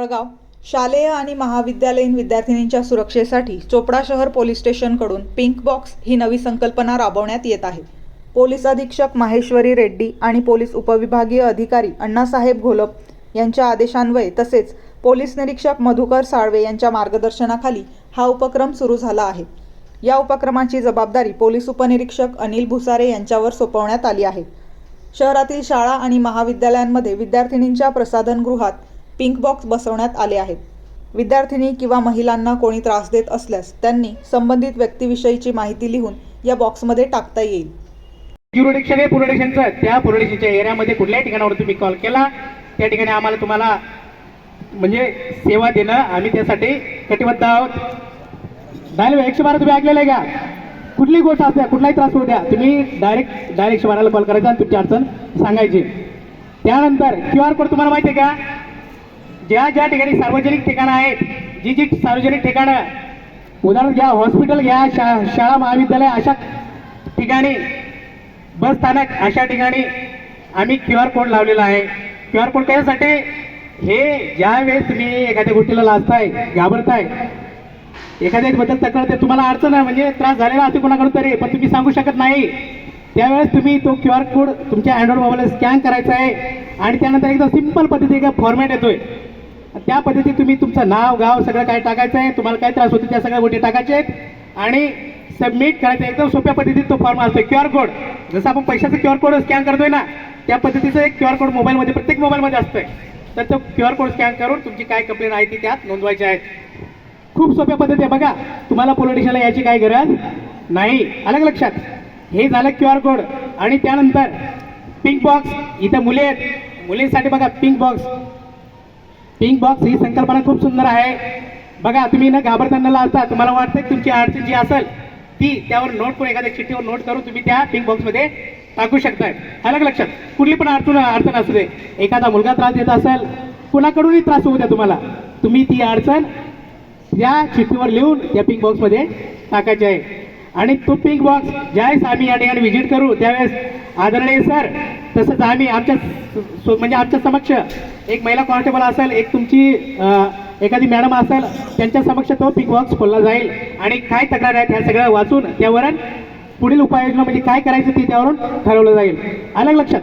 जळगाव. शालेय आणि महाविद्यालयीन विद्यार्थिनींच्या सुरक्षेसाठी चोपडा शहर पोलीस स्टेशनकडून पिंक बॉक्स ही नवी संकल्पना राबवण्यात येत आहे. पोलीस अधीक्षक माहेश्वरी रेड्डी आणि पोलीस उपविभागीय अधिकारी अण्णासाहेब घोलप यांच्या आदेशान्वये तसेच पोलीस निरीक्षक मधुकर साळवे यांच्या मार्गदर्शनाखाली हा उपक्रम सुरू झाला आहे. या उपक्रमाची जबाबदारी पोलीस उपनिरीक्षक अनिल भुसारे यांच्यावर सोपवण्यात आली आहे. शहरातील शाळा आणि महाविद्यालयांमध्ये विद्यार्थिनींच्या प्रसाधनगृहात पिंक बॉक्स बसवण्यात आले आहेत. विद्यार्थिनी किंवा महिलांना कोणी त्रास देत असल्यास त्यांनी संबंधित व्यक्तीविषयीची माहिती लिहून या बॉक्समध्ये टाकता येईल. ज्युरोडिक्शन आहे पुरोडिक्शनचं त्या पुरोडिक्शनच्या एरियामध्ये कुठल्याही ठिकाणावर तुम्ही कॉल केला त्या ठिकाणी आम्हाला तुम्हाला म्हणजे सेवा देणं आम्ही त्यासाठी कटिबद्ध आहोत. डायरेक्ट एकशे बारा तुम्ही ऐकलेलं आहे का? कुठलीही गोष्ट असल्या कुठलाही त्रास होऊ द्या तुम्ही डायरेक्ट डायरेक्ट एकशे बाराला कॉल करायचा आणि तुमची अडचण सांगायची. त्यानंतर क्यू आर कोड तुम्हाला माहिती आहे का? ज्या ज्या ठिकाणी सार्वजनिक ठिकाणं आहेत जी जी सार्वजनिक ठिकाणं उदाहरण घ्या हॉस्पिटल घ्या शा शाळा महाविद्यालय अशा ठिकाणी बस स्थानक अशा ठिकाणी आम्ही क्यू आर कोड लावलेला आहे. क्यू आर कोड कशासाठी? हे ज्या वेळेस तुम्ही एखाद्या गोष्टीला लाजताय घाबरताय एखाद्या बद्दल तक्रार ते तुम्हाला अडचण आहे म्हणजे त्रास झालेला असेल कोणाकडून तरी पण तुम्ही सांगू शकत नाही. त्यावेळेस तुम्ही तो क्यू आर कोड तुमच्या अँड्रॉइड मोबाईलला स्कॅन करायचा आहे आणि त्यानंतर एकदम सिंपल पद्धतीने फॉर्मॅट येतोय. त्या पद्धतीत तुम्ही तुमचं नाव गाव सगळं काय टाकायचं आहे तुम्हाला काय त्रास होतो त्या सगळ्या गोष्टी टाकायच्या आहेत. आणि सबमिट करायचं एकदम सोप्या पद्धतीत तो फॉर्म असतो. क्यू आर कोड जसं आपण पैशाचं क्यू आर कोड स्कॅन करतोय ना त्या पद्धतीचं एक क्यू आर कोड मोबाईलमध्ये प्रत्येक मोबाईलमध्ये असतंय. तर तो क्यू आर कोड स्कॅन करून तुमची काय कंप्लेंट आहे ती त्यात नोंदवायची आहे खूप सोप्या पद्धती आहे. बघा तुम्हाला पोलीस स्टेशनला यायची काही गरज नाही. अलग लक्षात. हे झालं क्यू आर कोड आणि त्यानंतर पिंक बॉक्स इथं मुले आहेत. मुलींसाठी बघा पिंक बॉक्स पिंक बॉक्स ही संकल्पना खूप सुंदर आहे. बघा तुम्ही न घाबरताना असता तुम्हाला वाटतं तुमची अडचण जी असेल ती त्यावर नोट करून एखाद्या चिठ्ठीवर नोट करून तुम्ही त्या पिंक बॉक्समध्ये टाकू शकताय. अलग लक्षात. कुठली पण अडचण अडचण असू दे. एखादा मुलगा त्रास देत असेल कुणाकडूनही त्रास होऊ द्या तुम्हाला. तुम्ही ती अडचण या चिठ्ठीवर लिहून या पिंक बॉक्समध्ये टाकायची आहे. आणि तो पिंक बॉक्स ज्यावेळेस आम्ही या ठिकाणी व्हिजिट करू त्यावेळेस आदरणीय सर तसंच आम्ही आमच्या सो- म्हणजे आमच्या समक्ष एक महिला कॉन्स्टेबल असेल एक तुमची एखादी मॅडम असेल त्यांच्या समक्ष तो पिक बॉक्स खोलला जाईल. आणि काय तक्रार आहेत ह्या सगळं वाचून त्यावरून पुढील उपाययोजना म्हणजे काय करायचं ते त्यावरून ठरवलं जाईल. आलं लक्षात?